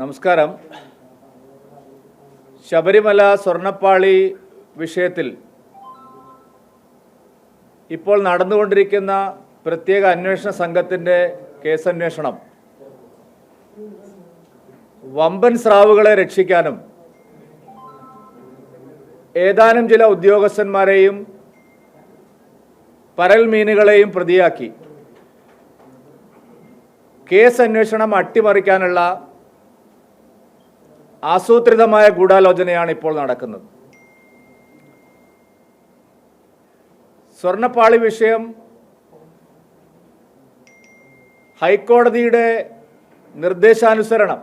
നമസ്കാരം. ശബരിമല സ്വർണപ്പാളി വിഷയത്തിൽ ഇപ്പോൾ നടന്നുകൊണ്ടിരിക്കുന്ന പ്രത്യേക അന്വേഷണ സംഘത്തിന്റെ കേസന്വേഷണം. വമ്പൻ സ്രാവുകളെ രക്ഷിക്കാനും ഏതാനും ചില ഉദ്യോഗസ്ഥന്മാരെയും പരൽ മീനുകളെയും പ്രതിയാക്കി. കേസ് അന്വേഷണം അട്ടിമറിക്കാനുള്ള ആസൂത്രിതമായ ഗൂഢാലോചനയാണ് ഇപ്പോൾ നടക്കുന്നത്. സ്വർണപ്പാളി വിഷയം ഹൈക്കോടതിയുടെ നിർദ്ദേശാനുസരണം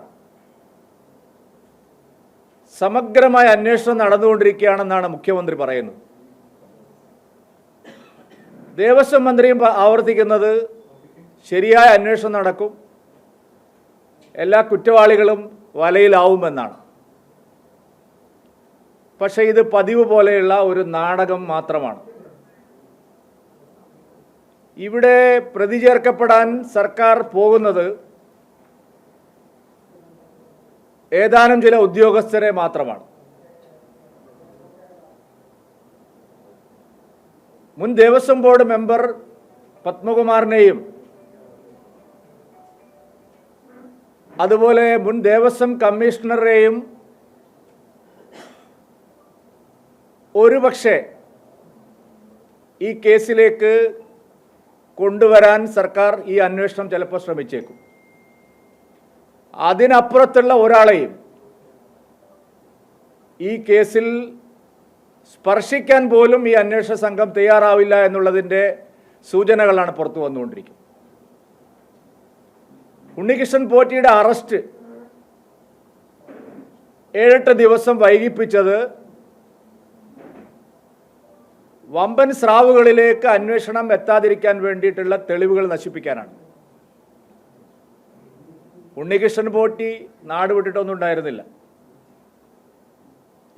സമഗ്രമായ അന്വേഷണം നടന്നുകൊണ്ടിരിക്കുകയാണെന്നാണ് മുഖ്യമന്ത്രി പറയുന്നത്. ദേവസ്വം മന്ത്രിയും ആവർത്തിക്കുന്നത് ശരിയായ അന്വേഷണം നടക്കും. എല്ലാ കുറ്റവാളികളും വലയിലാവുമെന്നാണ്. പക്ഷേ ഇത് പതിവ് പോലെയുള്ള ഒരു നാടകം മാത്രമാണ്. ഇവിടെ പ്രതി ചേർക്കപ്പെടാൻ സർക്കാർ പോകുന്നത് ഏതാനും ചില ഉദ്യോഗസ്ഥരെ മാത്രമാണ്. മുൻ ദേവസ്വം ബോർഡ് മെമ്പർ പത്മകുമാറിനെയും അതുപോലെ മുൻ ദേവസ്വം കമ്മീഷണറെയും ഒരുപക്ഷെ ഈ കേസിലേക്ക് കൊണ്ടുവരാൻ സർക്കാർ ഈ അന്വേഷണം ചിലപ്പോൾ ശ്രമിച്ചേക്കും. അതിനപ്പുറത്തുള്ള ഒരാളെയും ഈ കേസിൽ സ്പർശിക്കാൻ പോലും ഈ അന്വേഷണ സംഘം തയ്യാറാവില്ല എന്നുള്ളതിന്റെ സൂചനകളാണ് പുറത്തു വന്നുകൊണ്ടിരിക്കുന്നത്. ഉണ്ണികൃഷ്ണൻ പോറ്റിയുടെ അറസ്റ്റ്. ഏഴെട്ട് ദിവസം വൈകിപ്പിച്ചത് വമ്പൻ സ്രാവുകളിലേക്ക് അന്വേഷണം എത്താതിരിക്കാൻ വേണ്ടിയിട്ടുള്ള തെളിവുകൾ നശിപ്പിക്കാനാണ്. ഉണ്ണികൃഷ്ണൻ പോറ്റി നാട് വിട്ടിട്ടൊന്നും ഉണ്ടായിരുന്നില്ല.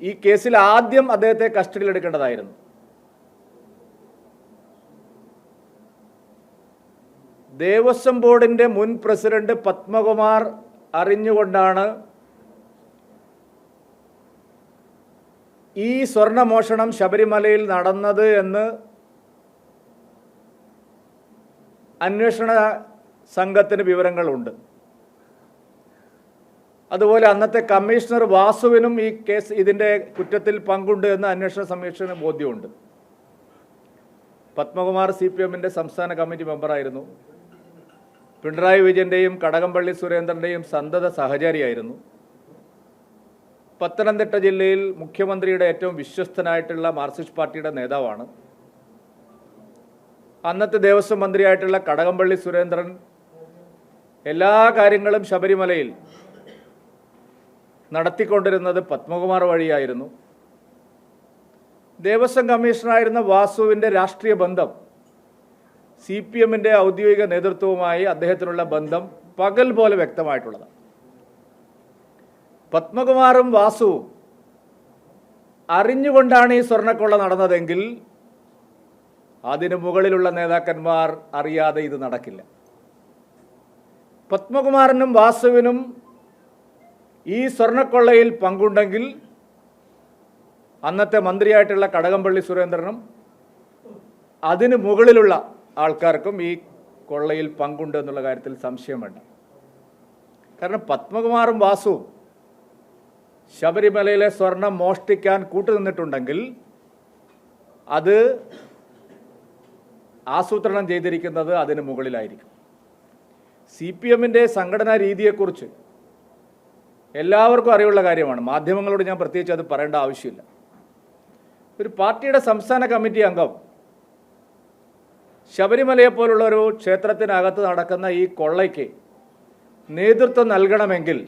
ഈ കേസിൽ ആദ്യം അദ്ദേഹത്തെ കസ്റ്റഡിയിൽ ദേവസ്വം ബോർഡിന്റെ മുൻ പ്രസിഡന്റ് പത്മകുമാർ അറിഞ്ഞുകൊണ്ടാണ് ഈ സ്വർണമോഷണം ശബരിമലയിൽ നടന്നത് എന്ന് അന്വേഷണ സംഘത്തിന് വിവരങ്ങളുണ്ട്. അതുപോലെ അന്നത്തെ കമ്മീഷണർ വാസുവിനും ഈ കേസ് ഇതിന്റെ കുറ്റത്തിൽ പങ്കുണ്ട് എന്ന് അന്വേഷണ സംരക്ഷണ ബോധ്യമുണ്ട്. പത്മകുമാർ സി പി എമ്മിന്റെ സംസ്ഥാന കമ്മിറ്റി മെമ്പറായിരുന്നു. പിണറായി വിജയന്റെയും കടകംപള്ളി സുരേന്ദ്രന്റെയും സന്തത സഹചാരിയായിരുന്നു. പത്തനംതിട്ട ജില്ലയിൽ മുഖ്യമന്ത്രിയുടെ ഏറ്റവും വിശ്വസ്തനായിട്ടുള്ള മാർക്സിസ്റ്റ് പാർട്ടിയുടെ നേതാവാണ്. അന്നത്തെ ദേവസ്വം മന്ത്രിയായിട്ടുള്ള കടകംപള്ളി സുരേന്ദ്രൻ എല്ലാ കാര്യങ്ങളും ശബരിമലയിൽ നടത്തിക്കൊണ്ടിരുന്നത് പത്മകുമാർ വഴിയായിരുന്നു. ദേവസ്വം കമ്മീഷണറായിരുന്ന വാസുവിന്റെ രാഷ്ട്രീയ ബന്ധം സി പി എമ്മിന്റെ ഔദ്യോഗിക നേതൃത്വവുമായി അദ്ദേഹത്തിനുള്ള ബന്ധം പകൽ പോലെ വ്യക്തമായിട്ടുള്ളതാണ്. പത്മകുമാറും വാസുവും അറിഞ്ഞുകൊണ്ടാണ് ഈ സ്വർണക്കൊള്ള നടന്നതെങ്കിൽ അതിന് മുകളിലുള്ള നേതാക്കന്മാർ അറിയാതെ ഇത് നടക്കില്ല. പത്മകുമാറിനും വാസുവിനും ഈ സ്വർണക്കൊള്ളയിൽ പങ്കുണ്ടെങ്കിൽ അന്നത്തെ മന്ത്രിയായിട്ടുള്ള കടകംപള്ളി സുരേന്ദ്രനും അതിന് മുകളിലുള്ള ആൾക്കാർക്കും ഈ കൊള്ളയിൽ പങ്കുണ്ട് എന്നുള്ള കാര്യത്തിൽ സംശയം വേണ്ട. കാരണം പത്മകുമാറും വാസുവും ശബരിമലയിലെ സ്വർണം മോഷ്ടിക്കാൻ കൂട്ടുനിന്നിട്ടുണ്ടെങ്കിൽ അത് ആസൂത്രണം ചെയ്തിരിക്കുന്നത് അതിന് മുകളിലായിരിക്കും. സി പി എമ്മിന്റെ സംഘടനാ രീതിയെക്കുറിച്ച് എല്ലാവർക്കും അറിവുള്ള കാര്യമാണ്. മാധ്യമങ്ങളോട് ഞാൻ പ്രത്യേകിച്ച് അത് പറയേണ്ട ആവശ്യമില്ല. ഒരു പാർട്ടിയുടെ സംസ്ഥാന കമ്മിറ്റി അംഗം ശബരിമലയെ പോലുള്ള ഒരു ക്ഷേത്രത്തിനകത്ത് നടക്കുന്ന ഈ കൊള്ളയ്ക്ക് നേതൃത്വം നൽകണമെങ്കിൽ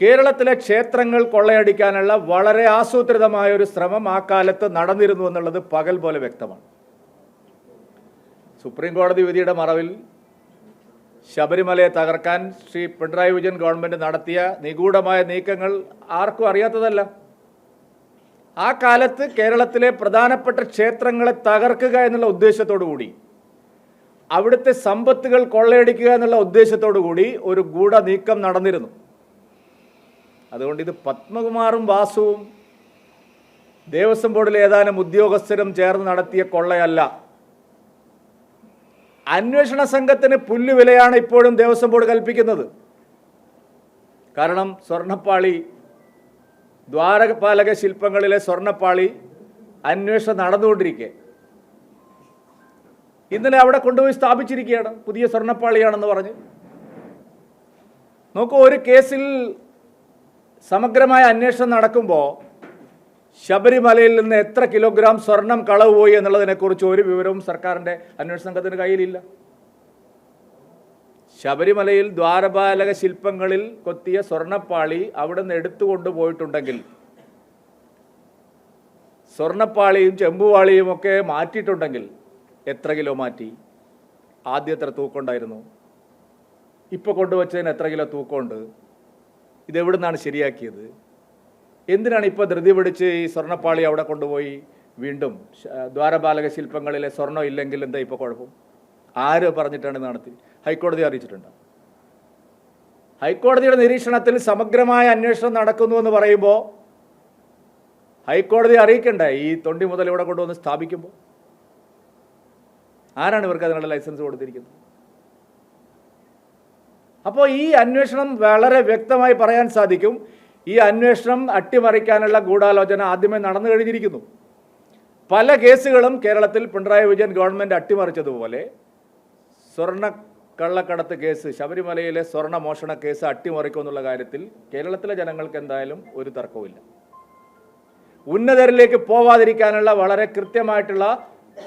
കേരളത്തിലെ ക്ഷേത്രങ്ങൾ കൊള്ളയടിക്കാനുള്ള വളരെ ആസൂത്രിതമായ ഒരു ശ്രമം ആ കാലത്ത് നടന്നിരുന്നു എന്നുള്ളത് പകൽ പോലെ വ്യക്തമാണ്. സുപ്രീം കോടതി വിധിയുടെ മറവിൽ ശബരിമലയെ തകർക്കാൻ ശ്രീ പിണറായി വിജയൻ ഗവൺമെന്റ് നടത്തിയ നിഗൂഢമായ നീക്കങ്ങൾ ആർക്കും അറിയാത്തതല്ല. ആ കാലത്ത് കേരളത്തിലെ പ്രധാനപ്പെട്ട ക്ഷേത്രങ്ങളെ തകർക്കുക എന്നുള്ള ഉദ്ദേശത്തോടു കൂടി അവിടുത്തെ സമ്പത്തുകൾ കൊള്ളയടിക്കുക എന്നുള്ള ഉദ്ദേശത്തോടു കൂടി ഒരു ഗൂഢ നീക്കം നടന്നിരുന്നു. അതുകൊണ്ട് ഇത് പത്മകുമാറും വാസുവും ദേവസ്വം ബോർഡിലെ ഏതാനും ഉദ്യോഗസ്ഥരും ചേർന്ന് നടത്തിയ കൊള്ളയല്ല. അന്വേഷണ സംഘത്തിന് പുല്ലുവിലയാണ് ഇപ്പോഴും ദേവസ്വം ബോർഡ് കൽപ്പിക്കുന്നത്. കാരണം സ്വർണപ്പാളി ദ്വാരപാലക ശില്പങ്ങളിലെ സ്വർണപ്പാളി അന്വേഷണം നടന്നുകൊണ്ടിരിക്കെ. ഇന്നലെ അവിടെ കൊണ്ടുപോയി സ്ഥാപിച്ചിരിക്കുകയാണ് പുതിയ സ്വർണപ്പാളിയാണെന്ന് പറഞ്ഞ്. നോക്കൂ ഒരു കേസിൽ സമഗ്രമായ അന്വേഷണം നടക്കുമ്പോൾ ശബരിമലയിൽ നിന്ന് എത്ര കിലോഗ്രാം സ്വർണം കളവ് പോയി എന്നുള്ളതിനെക്കുറിച്ച് ഒരു വിവരവും സർക്കാരിന്റെ അന്വേഷണ സംഘത്തിന് കയ്യിലില്ല. ശബരിമലയിൽ ദ്വാരപാലക ശില്പങ്ങളിൽ കൊത്തിയ സ്വർണപ്പാളി അവിടെ നിന്ന് എടുത്തുകൊണ്ട് പോയിട്ടുണ്ടെങ്കിൽ സ്വർണപ്പാളിയും ചെമ്പുവാളിയും ഒക്കെ മാറ്റിയിട്ടുണ്ടെങ്കിൽ എത്ര കിലോ മാറ്റി? ആദ്യം എത്ര തൂക്കമുണ്ടായിരുന്നു ഇപ്പോൾ കൊണ്ടുവച്ചതിന് എത്ര കിലോ തൂക്കമുണ്ട്? ഇതെവിടെ നിന്നാണ് ശരിയാക്കിയത്? എന്തിനാണ് ഇപ്പോൾ ധൃതി പിടിച്ച് ഈ സ്വർണപ്പാളി അവിടെ കൊണ്ടുപോയി വീണ്ടും ദ്വാരപാലക ശില്പങ്ങളിലെ സ്വർണം ഇല്ലെങ്കിൽ എന്താ ഇപ്പോൾ കുഴപ്പം? ആര് പറഞ്ഞിട്ടാണ് നടത്തി? ഹൈക്കോടതി അറിയിച്ചിട്ടുണ്ട്. ഹൈക്കോടതിയുടെ നിരീക്ഷണത്തിൽ സമഗ്രമായ അന്വേഷണം നടക്കുന്നു എന്ന് പറയുമ്പോൾ ഹൈക്കോടതി അറിയിക്കണ്ടേ? ഈ തൊണ്ടി മുതൽ ഇവിടെ കൊണ്ടുവന്ന് സ്ഥാപിക്കുമ്പോൾ ആരാണ് ഇവർക്ക് അതിനുള്ള ലൈസൻസ് കൊടുത്തിരിക്കുന്നത്? അപ്പോൾ ഈ അന്വേഷണം വളരെ വ്യക്തമായി പറയാൻ സാധിക്കും. ഈ അന്വേഷണം അട്ടിമറിക്കാനുള്ള ഗൂഢാലോചന ആദ്യമേ നടന്നു കഴിഞ്ഞിരിക്കുന്നു. പല കേസുകളും കേരളത്തിൽ പിണറായി വിജയൻ ഗവൺമെന്റ് അട്ടിമറിച്ചതുപോലെ സ്വർണ കള്ളക്കടത്ത് കേസ് ശബരിമലയിലെ സ്വർണ മോഷണ കേസ് അട്ടിമറിക്കും എന്നുള്ള കാര്യത്തിൽ കേരളത്തിലെ ജനങ്ങൾക്ക് എന്തായാലും ഒരു തർക്കവുമില്ല. ഉന്നതരിലേക്ക് പോവാതിരിക്കാനുള്ള വളരെ കൃത്യമായിട്ടുള്ള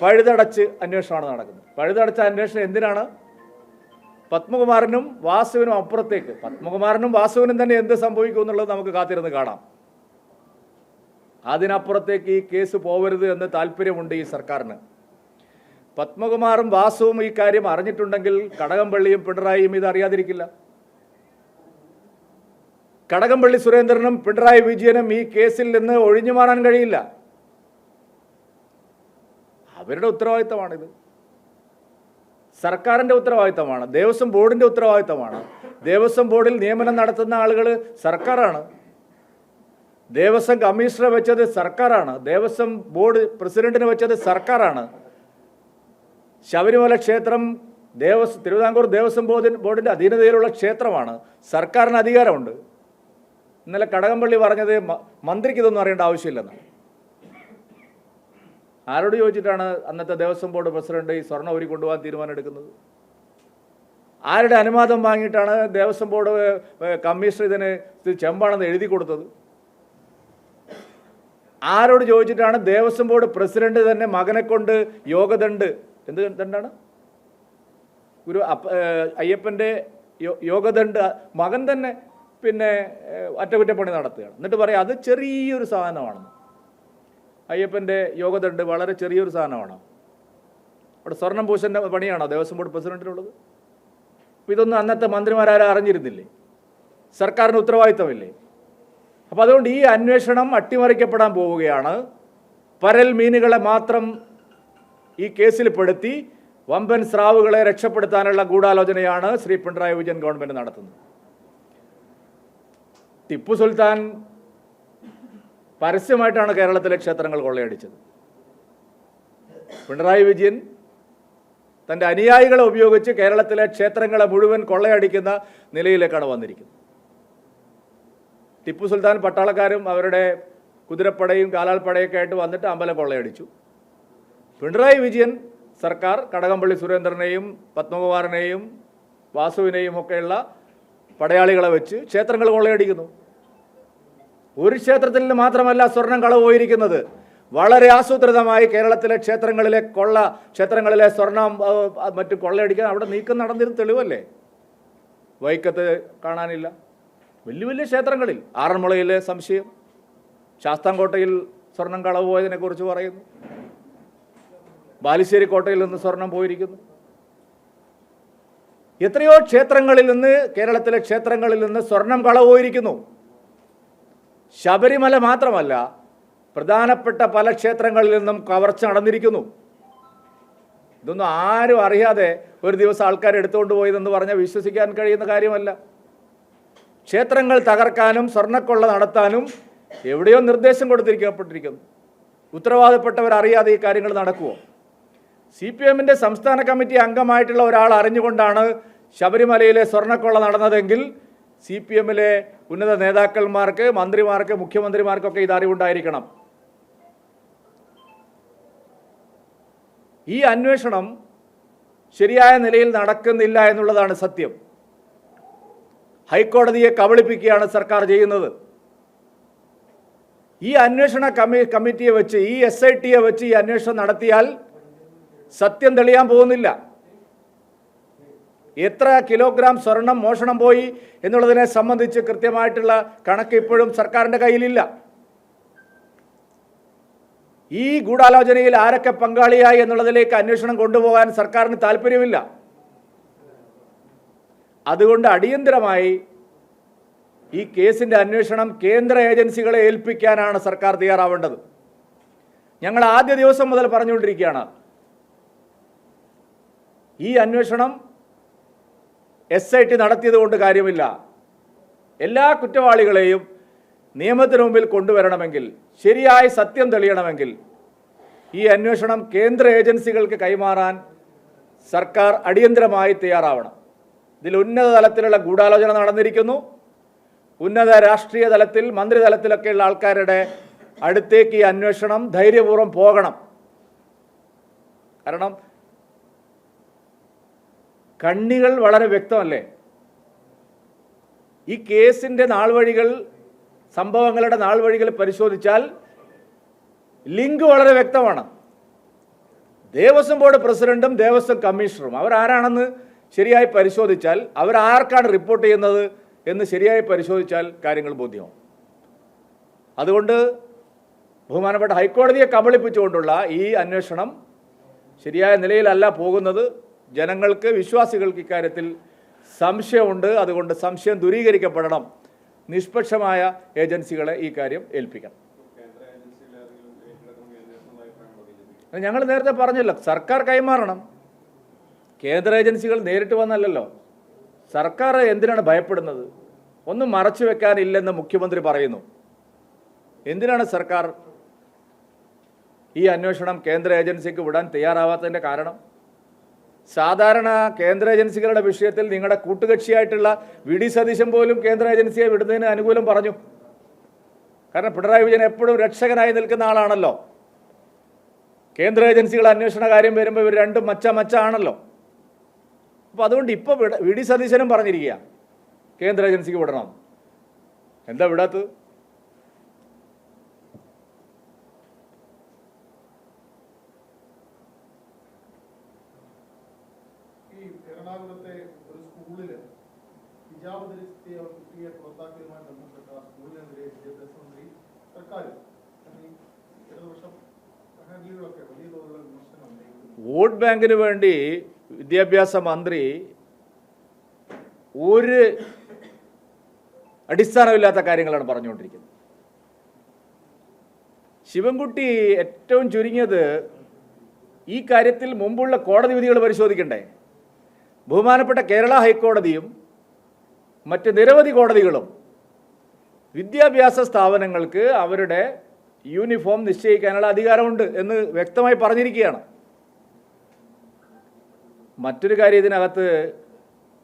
പഴുതടച്ച് അന്വേഷണമാണ് നടക്കുന്നത്. പഴുതടച്ച അന്വേഷണം എന്തിനാണ്? പത്മകുമാറിനും വാസുവിനും അപ്പുറത്തേക്ക്. പത്മകുമാറിനും വാസുവിനും തന്നെ എന്ത് സംഭവിക്കും എന്നുള്ളത് നമുക്ക് കാത്തിരുന്ന് കാണാം. അതിനപ്പുറത്തേക്ക് ഈ കേസ് പോവരുത് എന്ന് താല്പര്യമുണ്ട് ഈ സർക്കാരിന്. പത്മകുമാറും വാസുവും ഈ കാര്യം അറിഞ്ഞിട്ടുണ്ടെങ്കിൽ കടകംപള്ളിയും പിണറായിയും ഇത് അറിയാതിരിക്കില്ല. കടകംപള്ളി സുരേന്ദ്രനും പിണറായി വിജയനും ഈ കേസിൽ നിന്ന് ഒഴിഞ്ഞു മാറാൻ കഴിയില്ല. അവരുടെ ഉത്തരവാദിത്തമാണിത്. സർക്കാരിന്റെ ഉത്തരവാദിത്തമാണ് ദേവസ്വം ബോർഡിന്റെ ഉത്തരവാദിത്തമാണ്. ദേവസ്വം ബോർഡിൽ നിയമനം നടത്തുന്ന ആളുകൾ സർക്കാരാണ്. ദേവസ്വം കമ്മീഷണറെ വെച്ചത് സർക്കാരാണ്. ദേവസ്വം ബോർഡ് പ്രസിഡന്റിനെ വെച്ചത് സർക്കാരാണ്. ശബരിമല ക്ഷേത്രം ദേവസ് തിരുവിതാംകൂർ ദേവസ്വം ബോർഡിൻ ബോർഡിന്റെ അധീനതയിലുള്ള ക്ഷേത്രമാണ്. സർക്കാരിന് അധികാരമുണ്ട്. ഇന്നലെ കടകംപള്ളി പറഞ്ഞത് മന്ത്രിക്ക് ഇതൊന്നും അറിയേണ്ട ആവശ്യമില്ലെന്ന്. ആരോട് ചോദിച്ചിട്ടാണ് അന്നത്തെ ദേവസ്വം ബോർഡ് പ്രസിഡന്റ് ഈ സ്വർണ ഊരി കൊണ്ടുപോകാൻ തീരുമാനം എടുക്കുന്നത് ആരുടെ അനുവാദം വാങ്ങിയിട്ടാണ് ദേവസ്വം ബോർഡ് കമ്മീഷണർ ഇതിന് ഇത് ചെമ്പാണെന്ന് എഴുതി കൊടുത്തത്? ആരോട് ചോദിച്ചിട്ടാണ് ദേവസ്വം ബോർഡ് പ്രസിഡന്റ് തന്നെ മകനെ കൊണ്ട് യോഗദണ്ഡ് എന്ത് ദണ്ഡാണ്? ഗുരു അപ്പ അയ്യപ്പന്റെ യോഗദണ്ഡ് മകൻ തന്നെ പിന്നെ അറ്റകുറ്റപ്പണി നടത്തുകയാണ്. എന്നിട്ട് പറയാം അത് ചെറിയൊരു സാധനമാണ്. അയ്യപ്പന്റെ യോഗദണ്ഡ് വളരെ ചെറിയൊരു സാധനമാണ്. അവിടെ സ്വർണം പൂശന്റെ പണിയാണോ? ദേവസ്വം ബോർഡ് പ്രസിഡന്റിനുള്ളത്? അപ്പോൾ ഇതൊന്നും അന്നത്തെ മന്ത്രിമാരാരും അറിഞ്ഞിരുന്നില്ലേ? സർക്കാരിന് ഉത്തരവാദിത്തമില്ലേ? അപ്പോൾ അതുകൊണ്ട് ഈ അന്വേഷണം അട്ടിമറിക്കപ്പെടാൻ പോവുകയാണ്. പരൽ മീനുകളെ മാത്രം ഈ കേസിൽ പെടുത്തി വമ്പൻ സ്രാവുകളെ രക്ഷപ്പെടുത്താനുള്ള ഗൂഢാലോചനയാണ് ശ്രീ പിണറായി വിജയൻ ഗവൺമെന്റ് നടത്തുന്നത്. ടിപ്പു സുൽത്താൻ പരസ്യമായിട്ടാണ് കേരളത്തിലെ ക്ഷേത്രങ്ങൾ കൊള്ളയടിച്ചത്. പിണറായി വിജയൻ തന്റെ അനുയായികളെ ഉപയോഗിച്ച് കേരളത്തിലെ ക്ഷേത്രങ്ങളെ മുഴുവൻ കൊള്ളയടിക്കുന്ന നിലയിലേക്കാണ് വന്നിരിക്കുന്നത്. ടിപ്പു സുൽത്താൻ പട്ടാളക്കാരും അവരുടെ കുതിരപ്പടയും കാലാൽപ്പടയൊക്കെ ആയിട്ട് വന്നിട്ട് അമ്പലം കൊള്ളയടിച്ചു. പിണറായി വിജയൻ സർക്കാർ കടകംപള്ളി സുരേന്ദ്രനെയും പത്മകുമാറിനെയും വാസുവിനെയും ഒക്കെയുള്ള പടയാളികളെ വെച്ച് ക്ഷേത്രങ്ങൾ കൊള്ളയടിക്കുന്നു. ഒരു ക്ഷേത്രത്തിൽ മാത്രമല്ല സ്വർണം കളവ് പോയിരിക്കുന്നത്. വളരെ ആസൂത്രിതമായി കേരളത്തിലെ ക്ഷേത്രങ്ങളിലെ കൊള്ള ക്ഷേത്രങ്ങളിലെ സ്വർണം മറ്റു കൊള്ളയടിക്കാൻ അവിടെ നീക്കം നടന്നിരുന്ന തെളിവല്ലേ? വൈക്കത്ത് കാണാനില്ല. വലിയ വലിയ ക്ഷേത്രങ്ങളിൽ. ആറന്മുളയിലെ സംശയം ശാസ്താംകോട്ടയിൽ സ്വർണം കളവ് പോയതിനെക്കുറിച്ച് പറയുന്നു. ബാലുശ്ശേരി കോട്ടയിൽ നിന്ന് സ്വർണം പോയിരിക്കുന്നു. എത്രയോ ക്ഷേത്രങ്ങളിൽ നിന്ന് കേരളത്തിലെ ക്ഷേത്രങ്ങളിൽ നിന്ന് സ്വർണം കളവുപോയിരിക്കുന്നു ശബരിമല മാത്രമല്ല പ്രധാനപ്പെട്ട പല ക്ഷേത്രങ്ങളിൽ നിന്നും കവർച്ച നടന്നിരിക്കുന്നു. ഇതൊന്നും ആരും അറിയാതെ ഒരു ദിവസം ആൾക്കാർ എടുത്തുകൊണ്ട് പോയതെന്ന് പറഞ്ഞാൽ വിശ്വസിക്കാൻ കഴിയുന്ന കാര്യമല്ല. ക്ഷേത്രങ്ങൾ തകർക്കാനും സ്വർണക്കൊള്ള നടത്താനും എവിടെയോ നിർദ്ദേശം കൊടുത്തിരിക്കപ്പെട്ടിരിക്കുന്നു. ഉത്തരവാദപ്പെട്ടവർ അറിയാതെ ഈ കാര്യങ്ങൾ നടക്കുമോ സി പി എമ്മിന്റെ സംസ്ഥാന കമ്മിറ്റി അംഗമായിട്ടുള്ള ഒരാൾ അറിഞ്ഞുകൊണ്ടാണ് ശബരിമലയിലെ സ്വർണക്കൊള്ള നടന്നതെങ്കിൽ സി പി എമ്മിലെ ഉന്നത നേതാക്കന്മാർക്ക് മന്ത്രിമാർക്ക് മുഖ്യമന്ത്രിമാർക്കൊക്കെ ഇത് അറിവുണ്ടായിരിക്കണം. ഈ അന്വേഷണം ശരിയായ നിലയിൽ നടക്കുന്നില്ല എന്നുള്ളതാണ് സത്യം. ഹൈക്കോടതിയെ കബളിപ്പിക്കുകയാണ് സർക്കാർ ചെയ്യുന്നത്. ഈ അന്വേഷണ കമ്മി കമ്മിറ്റിയെ വെച്ച് ഈ എസ് ഐ ടിയെ വെച്ച് ഈ അന്വേഷണം നടത്തിയാൽ സത്യം തെളിയാൻ പോകുന്നില്ല. എത്ര കിലോഗ്രാം സ്വർണം മോഷണം പോയി എന്നുള്ളതിനെ സംബന്ധിച്ച് കൃത്യമായിട്ടുള്ള കണക്ക് ഇപ്പോഴും സർക്കാരിന്റെ കയ്യിലില്ല. ഈ ഗൂഢാലോചനയിൽ ആരൊക്കെ പങ്കാളിയായി എന്നുള്ളതിലേക്ക് അന്വേഷണം കൊണ്ടുപോകാൻ സർക്കാരിന് താല്പര്യമില്ല. അതുകൊണ്ട് അടിയന്തരമായി ഈ കേസിന്റെ അന്വേഷണം കേന്ദ്ര ഏജൻസികളെ ഏൽപ്പിക്കാനാണ് സർക്കാർ തയ്യാറാവേണ്ടത്. ഞങ്ങൾ ആദ്യ ദിവസം മുതൽ പറഞ്ഞുകൊണ്ടിരിക്കുകയാണ്. ഈ അന്വേഷണം എസ് ഐ ടി നടത്തിയത് കൊണ്ട് കാര്യമില്ല. എല്ലാ കുറ്റവാളികളെയും നിയമത്തിന് മുമ്പിൽ കൊണ്ടുവരണമെങ്കിൽ ശരിയായ സത്യം തെളിയണമെങ്കിൽ ഈ അന്വേഷണം കേന്ദ്ര ഏജൻസികൾക്ക് കൈമാറാൻ സർക്കാർ അടിയന്തരമായി തയ്യാറാവണം. ഇതിൽ ഉന്നത തലത്തിലുള്ള ഗൂഢാലോചന നടന്നിരിക്കുന്നു. ഉന്നത രാഷ്ട്രീയ തലത്തിൽ മന്ത്രിതലത്തിലൊക്കെയുള്ള ആൾക്കാരുടെ അടുത്തേക്ക് ഈ അന്വേഷണം ധൈര്യപൂർവം പോകണം. കാരണം കണ്ണികൾ വളരെ വ്യക്തമല്ലേ? ഈ കേസിന്റെ നാൾവഴികൾ സംഭവങ്ങളുടെ നാൾവഴികൾ പരിശോധിച്ചാൽ ലിങ്ക് വളരെ വ്യക്തമാണ്. ദേവസ്വം ബോർഡ് പ്രസിഡന്റും ദേവസ്വം കമ്മീഷണറും അവരാരാണെന്ന് ശരിയായി പരിശോധിച്ചാൽ അവരാർക്കാണ് റിപ്പോർട്ട് ചെയ്യുന്നത് എന്ന് ശരിയായി പരിശോധിച്ചാൽ കാര്യങ്ങൾ ബോധ്യമാവും. അതുകൊണ്ട് ബഹുമാനപ്പെട്ട ഹൈക്കോടതിയെ കബളിപ്പിച്ചുകൊണ്ടുള്ള ഈ അന്വേഷണം ശരിയായ നിലയിലല്ല പോകുന്നത്. ജനങ്ങൾക്ക് വിശ്വാസികൾക്ക് ഇക്കാര്യത്തിൽ സംശയമുണ്ട്. അതുകൊണ്ട് സംശയം ദൂരീകരിക്കപ്പെടണം. നിഷ്പക്ഷമായ ഏജൻസികളെ ഈ കാര്യം ഏൽപ്പിക്കണം. ഞങ്ങൾ നേരത്തെ പറഞ്ഞല്ലോ സർക്കാർ കൈമാറണം. കേന്ദ്ര ഏജൻസികൾ നേരിട്ട് വന്നല്ലല്ലോ. സർക്കാർ എന്തിനാണ് ഭയപ്പെടുന്നത്? ഒന്നും മറച്ചു വെക്കാനില്ലെന്ന് മുഖ്യമന്ത്രി പറയുന്നു. എന്തിനാണ് സർക്കാർ ഈ അന്വേഷണം കേന്ദ്ര ഏജൻസിക്ക് വിടാൻ തയ്യാറാവാത്തതിന്റെ കാരണം? സാധാരണ കേന്ദ്ര ഏജൻസികളുടെ വിഷയത്തിൽ നിങ്ങളുടെ കൂട്ടുകക്ഷിയായിട്ടുള്ള വി ഡി സതീശൻ പോലും കേന്ദ്ര ഏജൻസിയെ വിടുന്നതിന് അനുകൂലം പറഞ്ഞു. കാരണം പിണറായി വിജയൻ എപ്പോഴും രക്ഷകനായി നിൽക്കുന്ന ആളാണല്ലോ. കേന്ദ്ര ഏജൻസികൾ അന്വേഷണ കാര്യം വരുമ്പോൾ ഇവർ രണ്ടും മച്ച മച്ച ആണല്ലോ അപ്പോൾ അതുകൊണ്ട് ഇപ്പോൾ വി ഡി സതീശനും പറഞ്ഞിരിക്കുക കേന്ദ്ര ഏജൻസിക്ക് വിടണം. എന്താ വിടാത്തത് ഈ എറണാകുളത്തെ ഒരു സ്കൂളിൽ ഹിജാബ് ധരിച്ചെത്തിയ ഒരു കുട്ടിയെ പുറത്താക്കിയതുമായി ബന്ധപ്പെട്ട ആ സ്കൂളിനെതിരെ വിദ്യാഭ്യാസ മന്ത്രി വോട്ട് ബാങ്കിന് വേണ്ടി വിദ്യാഭ്യാസ മന്ത്രി ഒരു അടിസ്ഥാനമില്ലാത്ത കാര്യങ്ങളാണ് പറഞ്ഞുകൊണ്ടിരിക്കുന്നത്. ശിവൻകുട്ടി ഏറ്റവും ചുരുങ്ങിയത് ഈ കാര്യത്തിൽ മുമ്പുള്ള കോടതി വിധികൾ പരിശോധിക്കണ്ടേ? ബഹുമാനപ്പെട്ട കേരള ഹൈക്കോടതിയും മറ്റ് നിരവധി കോടതികളും വിദ്യാഭ്യാസ സ്ഥാപനങ്ങൾക്ക് അവരുടെ യൂണിഫോം നിശ്ചയിക്കാനുള്ള അധികാരമുണ്ട് എന്ന് വ്യക്തമായി പറഞ്ഞിരിക്കുകയാണ്. മറ്റൊരു കാര്യം ഇതിനകത്ത്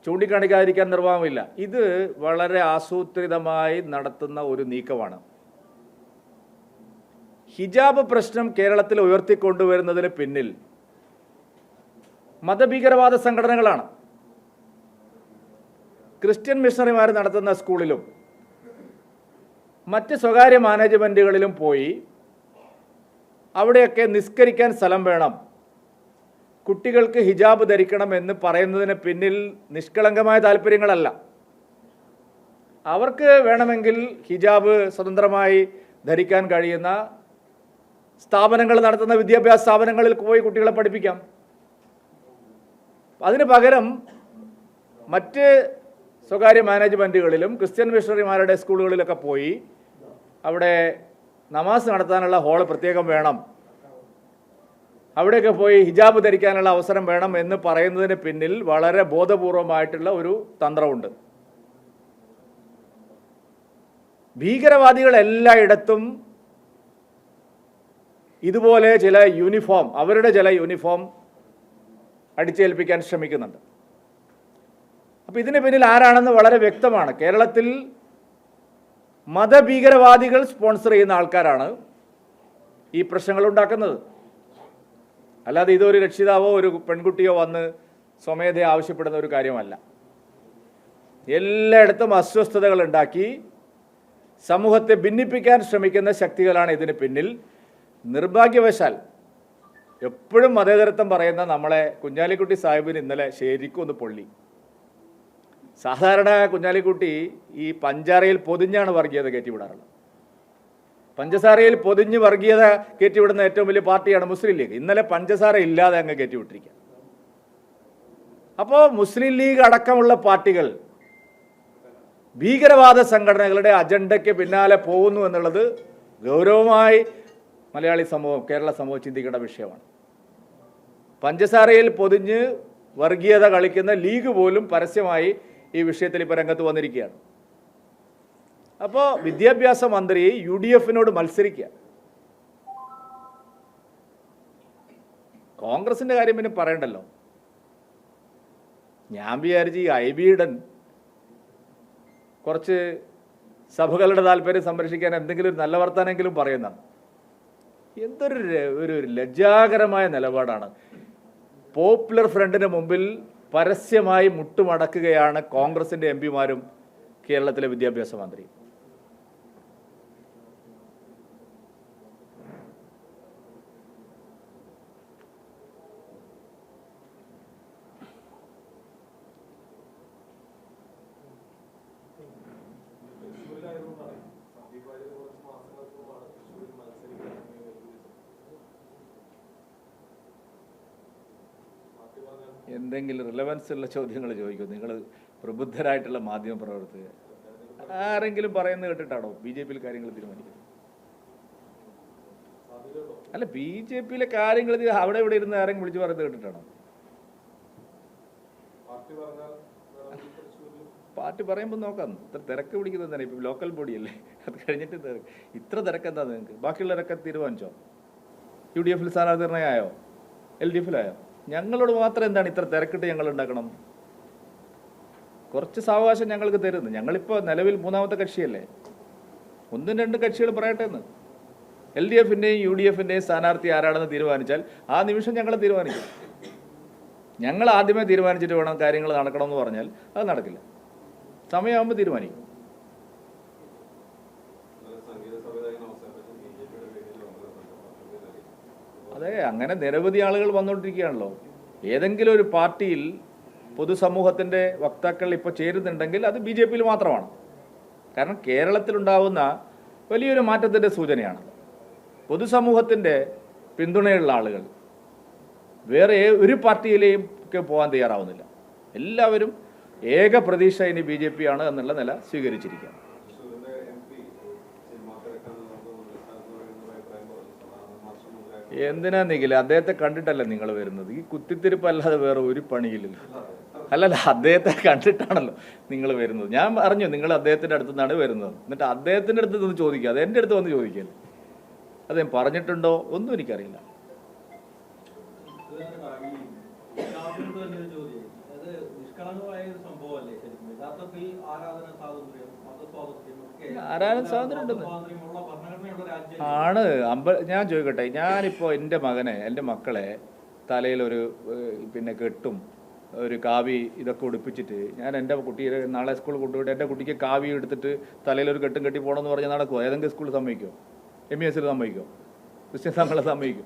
ചൂണ്ടിക്കാണിക്കാതിരിക്കാൻ നിർവാഹമില്ല. ഇത് വളരെ ആസൂത്രിതമായി നടത്തുന്ന ഒരു നീക്കമാണ്. ഹിജാബ് പ്രശ്നം കേരളത്തിൽ ഉയർത്തിക്കൊണ്ടുവരുന്നതിന് പിന്നിൽ മതഭീകരവാദ സംഘടനകളാണ്. ക്രിസ്ത്യൻ മിഷണറിമാർ നടത്തുന്ന സ്കൂളിലും മറ്റ് സ്വകാര്യ മാനേജ്മെന്റുകളിലും പോയി അവിടെയൊക്കെ നിസ്കരിക്കാൻ സ്ഥലം വേണം. കുട്ടികൾക്ക് ഹിജാബ് ധരിക്കണം എന്ന് പറയുന്നതിന് പിന്നിൽ നിഷ്കളങ്കമായ താല്പര്യങ്ങളല്ല. അവർക്ക് വേണമെങ്കിൽ ഹിജാബ് സ്വതന്ത്രമായി ധരിക്കാൻ കഴിയുന്ന സ്ഥാപനങ്ങൾ നടത്തുന്ന വിദ്യാഭ്യാസ സ്ഥാപനങ്ങളിൽ പോയി കുട്ടികളെ പഠിപ്പിക്കാം. അതിന് പകരം മറ്റ് സ്വകാര്യ മാനേജ്മെന്റുകളിലും ക്രിസ്ത്യൻ മിഷണറിമാരുടെ സ്കൂളുകളിലൊക്കെ പോയി അവിടെ നമാസ് നടത്താനുള്ള ഹോൾ പ്രത്യേകം വേണം. അവിടെയൊക്കെ പോയി ഹിജാബ് ധരിക്കാനുള്ള അവസരം വേണം എന്ന് പറയുന്നതിന് പിന്നിൽ വളരെ ബോധപൂർവമായിട്ടുള്ള ഒരു തന്ത്രമുണ്ട്. ഭീകരവാദികൾ എല്ലായിടത്തും ഇതുപോലെ ചില യൂണിഫോം അവരുടെ ചില യൂണിഫോം അടിച്ചേൽപ്പിക്കാൻ ശ്രമിക്കുന്നുണ്ട്. അപ്പോൾ ഇതിന് പിന്നിൽ ആരാണെന്ന് വളരെ വ്യക്തമാണ്. കേരളത്തിൽ മതഭീകരവാദികൾ സ്പോൺസർ ചെയ്യുന്ന ആൾക്കാരാണ് ഈ പ്രശ്നങ്ങൾ ഉണ്ടാക്കുന്നത്. അല്ലാതെ ഇതൊരു രക്ഷിതാവോ ഒരു പെൺകുട്ടിയോ വന്ന് സ്വമേധയ ആവശ്യപ്പെടുന്ന ഒരു കാര്യമല്ല. എല്ലായിടത്തും അസ്വസ്ഥതകൾ ഉണ്ടാക്കി സമൂഹത്തെ ഭിന്നിപ്പിക്കാൻ ശ്രമിക്കുന്ന ശക്തികളാണ് ഇതിന് പിന്നിൽ. നിർഭാഗ്യവശാൽ എപ്പോഴും മതേതരത്വം പറയുന്ന നമ്മളെ കുഞ്ഞാലിക്കുട്ടി സാഹിബിന് ഇന്നലെ ശരിക്കും ഒന്ന് പൊള്ളി. സാധാരണ കുഞ്ഞാലിക്കുട്ടി ഈ പഞ്ചാരയിൽ പൊതിഞ്ഞാണ് വർഗീയത കയറ്റിവിടാറുള്ളത്. പഞ്ചസാരയിൽ പൊതിഞ്ഞ് വർഗീയത കയറ്റിവിടുന്ന ഏറ്റവും വലിയ പാർട്ടിയാണ് മുസ്ലിം ലീഗ്. ഇന്നലെ പഞ്ചസാര ഇല്ലാതെ അങ്ങ് കയറ്റിവിട്ടിരിക്കുക. അപ്പോൾ മുസ്ലിം ലീഗ് അടക്കമുള്ള പാർട്ടികൾ ഭീകരവാദ സംഘടനകളുടെ അജണ്ടയ്ക്ക് പിന്നാലെ പോകുന്നു എന്നുള്ളത് ഗൗരവമായി മലയാളി സമൂഹം കേരള സമൂഹം ചിന്തിക്കേണ്ട വിഷയമാണ്. പഞ്ചസാരയിൽ പൊതിഞ്ഞ് വർഗീയത കളിക്കുന്ന ലീഗ് പോലും പരസ്യമായി ഈ വിഷയത്തിൽ ഇപ്പോൾ രംഗത്ത് വന്നിരിക്കുകയാണ്. അപ്പോൾ വിദ്യാഭ്യാസ മന്ത്രി യു ഡി എഫിനോട് മത്സരിക്കുക. കോൺഗ്രസിന്റെ കാര്യം പിന്നെ പറയണ്ടല്ലോ. ഞാൻ വിചാരിച്ച് ഈ ഐ ബിയുടൻ കുറച്ച് സഭകളുടെ താല്പര്യം സംരക്ഷിക്കാൻ എന്തെങ്കിലും ഒരു നല്ല വർത്താനെങ്കിലും പറയുന്നതാണ്. എന്തൊരു ഒരു ലജ്ജാകരമായ നിലപാടാണ്. പോപ്പുലർ ഫ്രണ്ടിന് മുമ്പിൽ പരസ്യമായി മുട്ടുമടക്കുകയാണ് കോൺഗ്രസിന്റെ എം പിമാരും കേരളത്തിലെ വിദ്യാഭ്യാസ മന്ത്രി എന്തെങ്കിലും റിലവൻസ് ഉള്ള ചോദ്യങ്ങൾ ചോദിക്കും. നിങ്ങൾ പ്രബുദ്ധരായിട്ടുള്ള മാധ്യമ പ്രവർത്തകർ. ആരെങ്കിലും പറയുന്നത് കേട്ടിട്ടാണോ ബി ജെ പിയിൽ കാര്യങ്ങൾ തീരുമാനിക്കുന്നത്? അല്ല ബി ജെ പിയിലെ കാര്യങ്ങൾ അവിടെ ഇവിടെ ഇരുന്ന് ആരെങ്കിലും വിളിച്ചു പറയുന്നത് കേട്ടിട്ടാണോ? പാർട്ടി പറയുമ്പോൾ നോക്കാം. ഇത്ര തിരക്ക് പിടിക്കുന്നത് തന്നെ ഇപ്പം ലോക്കൽ ബോഡിയല്ലേ അത് കഴിഞ്ഞിട്ട് തിരക്ക്. ഇത്ര തിരക്കെന്താ നിങ്ങൾക്ക്? ബാക്കിയുള്ളവരൊക്കെ തീരുമാനിച്ചോ? യു ഡി എഫിൽ സ്ഥാനാർത്ഥി നിർണയമായോ എൽ ഡി എഫിലായോ? ഞങ്ങളോട് മാത്രം എന്താണ് ഇത്ര തിരക്കിട്ട് ഞങ്ങൾ ഉണ്ടാക്കണം? കുറച്ച് സാവകാശം ഞങ്ങൾക്ക് തരുന്നു. ഞങ്ങളിപ്പോൾ നിലവിൽ മൂന്നാമത്തെ കക്ഷിയല്ലേ? ഒന്നും രണ്ടും കക്ഷികൾ പറയട്ടെ എന്ന്. എൽ ഡി എഫിന്റെയും യു ഡി എഫിന്റെയും സ്ഥാനാർത്ഥി ആരാണെന്ന് തീരുമാനിച്ചാൽ ആ നിമിഷം ഞങ്ങൾ തീരുമാനിക്കും. ഞങ്ങൾ ആദ്യമേ തീരുമാനിച്ചിട്ട് വേണം കാര്യങ്ങൾ നടക്കണമെന്ന് പറഞ്ഞാൽ അത് നടക്കില്ല. സമയമാകുമ്പോൾ തീരുമാനിക്കും. അതെ അങ്ങനെ നിരവധി ആളുകൾ വന്നുകൊണ്ടിരിക്കുകയാണല്ലോ ഏതെങ്കിലും ഒരു പാർട്ടിയിൽ പൊതുസമൂഹത്തിന്റെ വക്താക്കൾ ഇപ്പോൾ ചേരുന്നുണ്ടെങ്കിൽ അത് ബി ജെ പിയിൽ മാത്രമാണ്. കാരണം കേരളത്തിലുണ്ടാവുന്ന വലിയൊരു മാറ്റത്തിന്റെ സൂചനയാണ്. പൊതുസമൂഹത്തിന്റെ പിന്തുണയുള്ള ആളുകൾ വേറെ ഒരു പാർട്ടിയിലെയും ഒക്കെ പോകാൻ തയ്യാറാവുന്നില്ല. എല്ലാവരും ഏക പ്രതീക്ഷ ഇനി ബി ജെ പി ആണ് എന്നുള്ള നില സ്വീകരിച്ചിരിക്കുകയാണ്. എന്തിനാ നിഖില അദ്ദേഹത്തെ കണ്ടിട്ടല്ല നിങ്ങൾ വരുന്നത്? ഈ കുത്തിത്തിരിപ്പ് അല്ലാതെ വേറെ ഒരു പണിയില്ലല്ലോ അല്ലല്ല അദ്ദേഹത്തെ കണ്ടിട്ടാണല്ലോ നിങ്ങൾ വരുന്നത്. ഞാൻ അറിഞ്ഞു നിങ്ങൾ അദ്ദേഹത്തിന്റെ അടുത്ത് നിന്നാണ് വരുന്നത്. എന്നിട്ട് അദ്ദേഹത്തിന്റെ അടുത്ത് നിന്ന് ചോദിക്കുക. അത് എന്റെ അടുത്ത് വന്ന് ചോദിക്കല്ലേ? അദ്ദേഹം പറഞ്ഞിട്ടുണ്ടോ? ഒന്നും എനിക്കറിയില്ല. ആരാധന സ്വാതന്ത്ര്യം, മതസ്വാതന്ത്ര്യം ഒക്കെ ആരാധന സ്വാതന്ത്ര്യം ഉണ്ടെന്ന്. ആണ്. അമ്പ ഞാൻ ചോദിക്കട്ടെ ഞാനിപ്പോൾ എന്റെ മകനെ എന്റെ മക്കളെ തലയിലൊരു പിന്നെ കെട്ടും ഒരു കാവി ഇതൊക്കെ ഉടുപ്പിച്ചിട്ട് ഞാൻ എന്റെ കുട്ടിയെ നാളെ സ്കൂളിൽ കൊണ്ടുപോയിട്ട് എന്റെ കുട്ടിക്ക് കാവി എടുത്തിട്ട് തലയിലൊരു കെട്ടും കെട്ടി പോകണമെന്ന് പറഞ്ഞാൽ നടക്കുമോ ഏതെങ്കിലും സ്കൂളിൽ സമ്മതിക്കുമോ എം ഇ എസിൽ സമ്മതിക്കുമോ ക്രിസ്ത്യൻ നമ്മളെ സമ്മതിക്കും?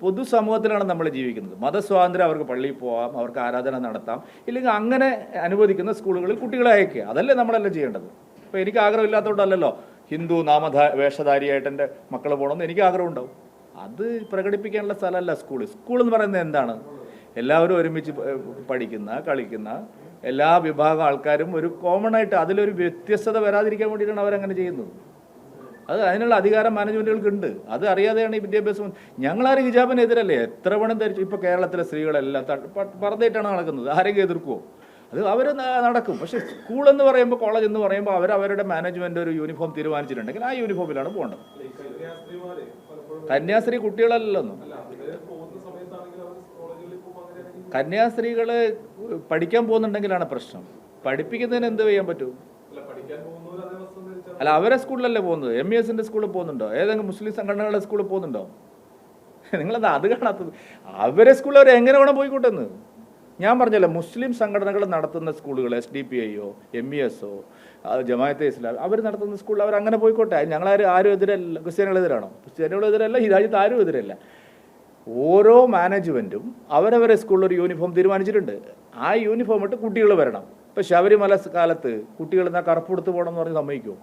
പൊതുസമൂഹത്തിലാണ് നമ്മൾ ജീവിക്കുന്നത്. മതസ്വാതന്ത്ര്യം അവർക്ക് പള്ളിയിൽ പോകാം അവർക്ക് ആരാധന നടത്താം ഇല്ലെങ്കിൽ അങ്ങനെ അനുവദിക്കുന്ന സ്കൂളുകളിൽ കുട്ടികളെ അയക്കുക അതല്ലേ നമ്മളല്ലേ ചെയ്യേണ്ടത്? അപ്പോൾ എനിക്ക് ആഗ്രഹമില്ലാത്തതുകൊണ്ടല്ലല്ലോ. ഹിന്ദു നാമധാ വേഷധാരിയായിട്ട് എന്റെ മക്കൾ പോകണമെന്ന് എനിക്ക് ആഗ്രഹം ഉണ്ടാവും അത് പ്രകടിപ്പിക്കാനുള്ള സ്ഥലമല്ല സ്കൂൾ സ്കൂൾ എന്ന് പറയുന്നത് എന്താണ്? എല്ലാവരും ഒരുമിച്ച് പഠിക്കുന്ന കളിക്കുന്ന എല്ലാ വിഭാഗം ആൾക്കാരും ഒരു കോമൺ ആയിട്ട് അതിലൊരു വ്യത്യസ്തത വരാതിരിക്കാൻ വേണ്ടിയിട്ടാണ് അവരങ്ങനെ ചെയ്യുന്നത്. അത് അതിനുള്ള അധികാര മാനേജ്മെന്റുകൾക്ക് ഉണ്ട് അത് അറിയാതെയാണ് ഈ വിദ്യാഭ്യാസം. ഞങ്ങളാരും ഹിജാബിനെതിരല്ലേ? എത്ര പണം ധരിച്ചു? ഇപ്പോൾ കേരളത്തിലെ സ്ത്രീകളെല്ലാം പറഞ്ഞിട്ടാണ് നടക്കുന്നത്. ആരെങ്കിലും എതിർക്കുമോ അത് അവർ നടക്കും. പക്ഷേ സ്കൂളെന്ന് പറയുമ്പോൾ കോളേജ് എന്ന് പറയുമ്പോൾ അവർ അവരുടെ മാനേജ്മെന്റ് ഒരു യൂണിഫോം തീരുമാനിച്ചിട്ടുണ്ടെങ്കിൽ ആ യൂണിഫോമിലാണ് പോകേണ്ടത്. കന്യാസ്ത്രീ കുട്ടികളല്ലല്ലോ. കന്യാസ്ത്രീകൾ പഠിക്കാൻ പോകുന്നുണ്ടെങ്കിലാണ് പ്രശ്നം. പഠിപ്പിക്കുന്നതിന് എന്ത് ചെയ്യാൻ പറ്റും? അല്ല അവരെ സ്കൂളിലല്ലേ പോകുന്നത്? എം ഇ എസിന്റെ സ്കൂളിൽ പോകുന്നുണ്ടോ? ഏതെങ്കിലും മുസ്ലിം സംഘടനകളുടെ സ്കൂളിൽ പോകുന്നുണ്ടോ? നിങ്ങളെന്താ അത് കാണാത്തത്? അവരെ സ്കൂളിൽ അവർ എങ്ങനെ വേണം പോയിക്കോട്ടെന്ന് ഞാൻ പറഞ്ഞല്ലോ മുസ്ലിം സംഘടനകൾ നടത്തുന്ന സ്കൂളുകൾ എസ് ഡി പി ഐയോ എം ഇ എസോ ജമാഅത്തെ ഇസ്ലാം അവർ നടത്തുന്ന സ്കൂളിൽ അവർ അങ്ങനെ പോയിക്കോട്ടെ. ഞങ്ങളാരും ആരും എതിരല്ല ക്രിസ്ത്യാനികളെതിരാണോ ക്രിസ്ത്യാനികളെതിരല്ല ഈ രാജ്യത്ത് ആരും എതിരല്ല. ഓരോ മാനേജ്മെന്റും അവരവരെ സ്കൂളിൽ ഒരു യൂണിഫോം തീരുമാനിച്ചിട്ടുണ്ട്. ആ യൂണിഫോം ഇട്ട് കുട്ടികൾ വരണം. ഇപ്പോൾ ശബരിമല കാലത്ത് കുട്ടികൾ എന്നാൽ കറുപ്പെടുത്ത് പോകണം എന്ന് പറഞ്ഞ് സമ്മതിക്കുമോ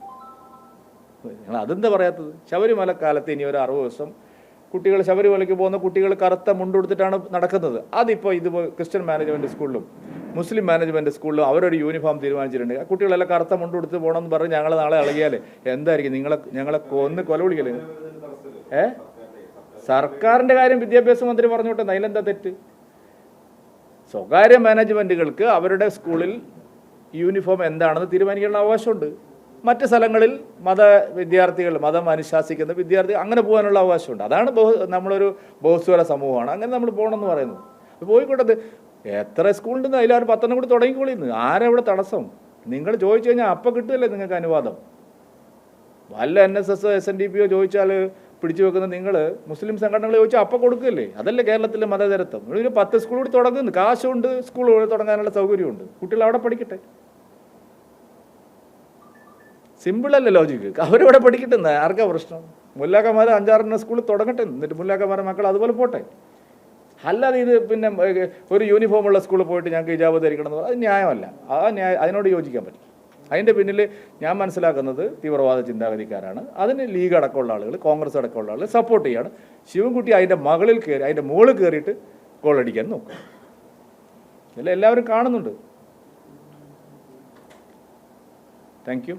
നിങ്ങൾ അതെന്താ പറയാത്തത്? ശബരിമല കാലത്ത് ഇനി ഒരു അറുപത് ദിവസം കുട്ടികൾ ശബരിമലയ്ക്ക് പോകുന്ന കുട്ടികൾ കറുത്ത മുണ്ടുടുത്തിട്ടാണ് നടക്കുന്നത്. അതിപ്പോൾ ഇത് ക്രിസ്ത്യൻ മാനേജ്മെന്റ് സ്കൂളിലും മുസ്ലിം മാനേജ്മെന്റ് സ്കൂളിലും അവരൊരു യൂണിഫോം തീരുമാനിച്ചിട്ടുണ്ട്. കുട്ടികളെല്ലാം കറുത്ത മുണ്ടുകൊടുത്ത് പോകണം എന്ന് പറഞ്ഞ് ഞങ്ങൾ നാളെ ഇളകിയാൽ എന്തായിരിക്കും? നിങ്ങളെ ഞങ്ങളെ കൊന്ന് കൊല വിളിക്കൽ? ഏ? സർക്കാരിന്റെ കാര്യം വിദ്യാഭ്യാസ മന്ത്രി പറഞ്ഞോട്ടെ അതിലെന്താ തെറ്റ്? സ്വകാര്യ മാനേജ്മെന്റുകൾക്ക് അവരുടെ സ്കൂളിൽ യൂണിഫോം എന്താണെന്ന് തീരുമാനിക്കാനുള്ള അവകാശമുണ്ട്. മറ്റ് സ്ഥലങ്ങളിൽ മത വിദ്യാർത്ഥികൾ മതം അനുശാസിക്കുന്ന വിദ്യാർത്ഥി അങ്ങനെ പോകാനുള്ള അവകാശമുണ്ട്. അതാണ് ബഹു നമ്മളൊരു ബഹുസ്വര സമൂഹമാണ്. അങ്ങനെ നമ്മൾ പോകണമെന്ന് പറയുന്നത് പോയിക്കോട്ടെ എത്ര സ്കൂളുണ്ടെന്ന് അതിലൊരു പത്തെണ്ണം കൂടി തുടങ്ങിക്കോളിന്ന്. ആരെവിടെ തടസ്സം? നിങ്ങൾ ചോദിച്ചു കഴിഞ്ഞാൽ അപ്പം കിട്ടുമല്ലേ നിങ്ങൾക്ക് അനുവാദം? വല്ല N S S S N D പിയോ ചോദിച്ചാൽ പിടിച്ചു വെക്കുന്ന നിങ്ങൾ മുസ്ലിം സംഘടനകൾ ചോദിച്ചാൽ അപ്പം കൊടുക്കില്ലേ? അതല്ലേ കേരളത്തിലെ മതതരത്വം ഒരു പത്ത് സ്കൂൾ കൂടി തുടങ്ങുന്നു. കാശുണ്ട് സ്കൂൾ തുടങ്ങാനുള്ള സൗകര്യമുണ്ട്. കുട്ടികൾ അവിടെ പഠിക്കട്ടെ. സിമ്പിളല്ലേ ലോജിക്ക് അവരിവിടെ പഠിക്കട്ടെ ആർക്കാ പ്രശ്നം? മുല്ലാക്കന്മാർ അഞ്ചാറെണ്ണം സ്കൂളിൽ തുടങ്ങട്ടെ. എന്നിട്ട് മുല്ലാക്കന്മാരെ മക്കൾ അതുപോലെ പോട്ടെ. അല്ലാതെ ഇത് പിന്നെ ഒരു യൂണിഫോമുള്ള സ്കൂളിൽ പോയിട്ട് ഞങ്ങൾക്ക് ഇജാബ് ധരിക്കണം എന്ന് പറഞ്ഞാൽ അത് ന്യായമല്ല. ആ ന്യായ അതിനോട് യോജിക്കാൻ പറ്റും. അതിന്റെ പിന്നിൽ ഞാൻ മനസ്സിലാക്കുന്നത് തീവ്രവാദ ചിന്താഗതിക്കാരാണ്. അതിന് ലീഗ് അടക്കമുള്ള ആളുകൾ കോൺഗ്രസ് അടക്കമുള്ള ആളുകൾ സപ്പോർട്ട് ചെയ്യാണ്. ശിവൻകുട്ടി അതിന്റെ മകളിൽ കയറി അതിന്റെ മുകളിൽ കയറിയിട്ട് ഗോളടിക്കാൻ നോക്കും. ഇതെല്ലാം എല്ലാവരും കാണുന്നുണ്ട്. Thank you